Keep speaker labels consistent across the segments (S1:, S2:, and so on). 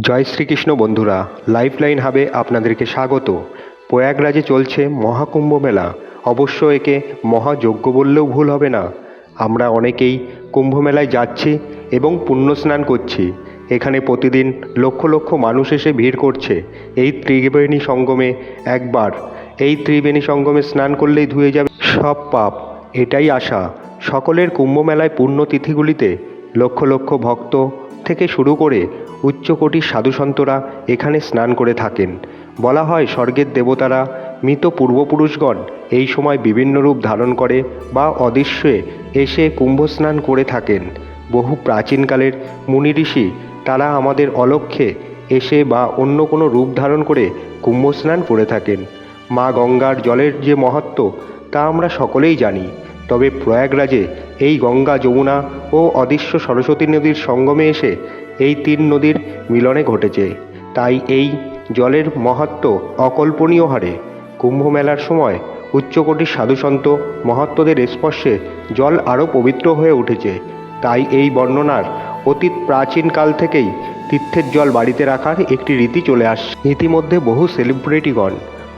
S1: জয় শ্রীকৃষ্ণ বন্ধুরা লাইফলাইন হাবে আপনাদেরকে স্বাগত। প্রয়াগরাজে চলছে মহাকুম্ভ মেলা। অবশ্য একে মহাযজ্ঞ বললেও ভুল হবে না। আমরা অনেকেই কুম্ভ মেলায় যাচ্ছি এবং পুণ্য স্নান করছি। এখানে প্রতিদিন লক্ষ লক্ষ মানুষ এসে ভিড় করছে। এই ত্রিবেণী সঙ্গমে একবার, এই ত্রিবেণী সঙ্গমে স্নান করলেই ধুয়ে যাবে সব পাপ। এটাই আশা। সকলের কুম্ভ মেলায় পুণ্যতিথিগুলিতে লক্ষ লক্ষ ভক্ত থেকে শুরু করে উচ্চকোটির সাধুসন্তরা এখানে স্নান করে থাকেন। বলা হয় স্বর্গের দেবতারা মৃত পূর্বপুরুষগণ এই সময় বিভিন্ন রূপ ধারণ করে বা অদৃশ্যে এসে কুম্ভ স্নান করে থাকেন। বহু প্রাচীনকালের মুনি ঋষি তারা আমাদের অলক্ষ্যে এসে বা অন্য কোনো রূপ ধারণ করে কুম্ভ স্নান করে থাকেন। মা গঙ্গার জলের যে মহত্ব তা আমরা সকলেই জানি। তবে প্রয়াগরাজে এই গঙ্গা যমুনা ও অদৃশ্য সরস্বতী নদীর সঙ্গমে এসে এই তিন নদীর মিলনে ঘটেছে। তাই এই জলের মহত্ব অকল্পনীয় হারে। কুম্ভ মেলার সময় উচ্চকোটির সাধুসন্ত মহত্বদের স্পর্শে জল আরও পবিত্র হয়ে উঠেছে। তাই এই বর্ণনার অতীত প্রাচীনকাল থেকেই তীর্থের জল বাড়িতে রাখার একটি রীতি চলে আসছে। ইতিমধ্যে বহু সেলিব্রিটিগণ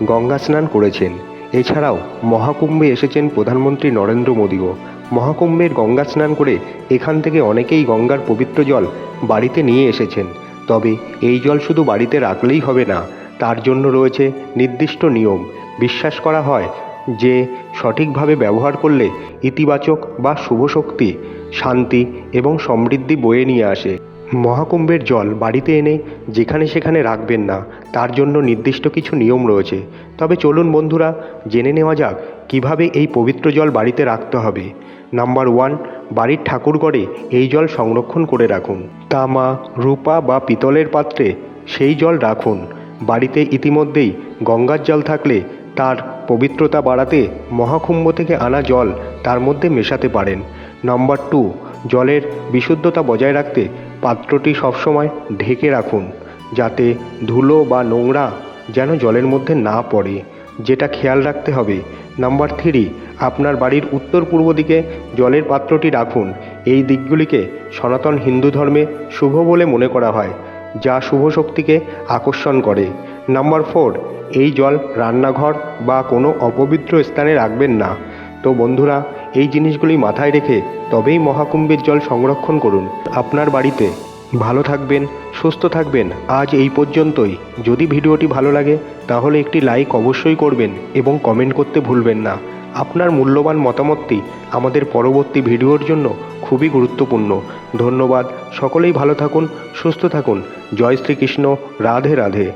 S1: গঙ্গা স্নান করেছেন। এছাড়াও মহাকুম্ভে এসেছেন প্রধানমন্ত্রী নরেন্দ্র মোদীও। মহাকুম্ভের গঙ্গা স্নান করে এখান থেকে অনেকেই গঙ্গার পবিত্র জল বাড়িতে নিয়ে এসেছেন। তবে এই জল শুধু বাড়িতে রাখলেই হবে না, তার জন্য রয়েছে নির্দিষ্ট নিয়ম। বিশ্বাস করা হয় যে সঠিকভাবে ব্যবহার করলে ইতিবাচক বা শুভ শক্তি, শান্তি এবং সমৃদ্ধি বয়ে নিয়ে আসে। মহাকুম্ভের জল বাড়িতে এনে যেখানে সেখানে রাখবেন না, তার জন্য নির্দিষ্ট কিছু নিয়ম রয়েছে। তবে চলুন বন্ধুরা, জেনে নেওয়া যাক কীভাবে এই পবিত্র জল বাড়িতে রাখতে হবে। নাম্বার ওয়ান, বাড়ির ঠাকুরঘরে এই জল সংরক্ষণ করে রাখুন। তামা, রূপা বা পিতলের পাত্রে সেই জল রাখুন। বাড়িতে ইতিমধ্যেই গঙ্গার জল থাকলে তার পবিত্রতা বাড়াতে মহাকুম্ভ থেকে আনা জল তার মধ্যে মেশাতে পারেন। নাম্বার টু, জলের বিশুদ্ধতা বজায় রাখতে পাত্রটি সবসময় ঢেকে রাখুন, যাতে ধুলো বা নোংরা যেন জলের মধ্যে না পড়ে। যেটা খেয়াল রাখতে হবে। নাম্বার থ্রি, আপনার বাড়ির উত্তর পূর্ব দিকে জলের পাত্রটি রাখুন। এই দিকগুলিকে সনাতন হিন্দু ধর্মে শুভ বলে মনে করা হয়, যা শুভ শক্তিকে আকর্ষণ করে। নাম্বার ফোর, এই জল রান্নাঘর বা কোনো অপবিত্র স্থানে রাখবেন না। তো বন্ধুরা এই জিনিসগুলি মাথায় রেখে তবেই মহাকুম্ভের জল সংরক্ষণ করুন। আপনার বাড়িতে ভালো থাকবেন, সুস্থ থাকবেন। আজ এই পর্যন্তই। যদি ভিডিওটি ভালো লাগে, তাহলে একটি লাইক অবশ্যই করবেন এবং কমেন্ট করতে ভুলবেন না। আপনার মূল্যবান মতামতটি আমাদের পরবর্তী ভিডিওর জন্য খুবই গুরুত্বপূর্ণ। ধন্যবাদ। সকলেই ভালো থাকুন, সুস্থ থাকুন। জয় শ্রীকৃষ্ণ। রাধে রাধে।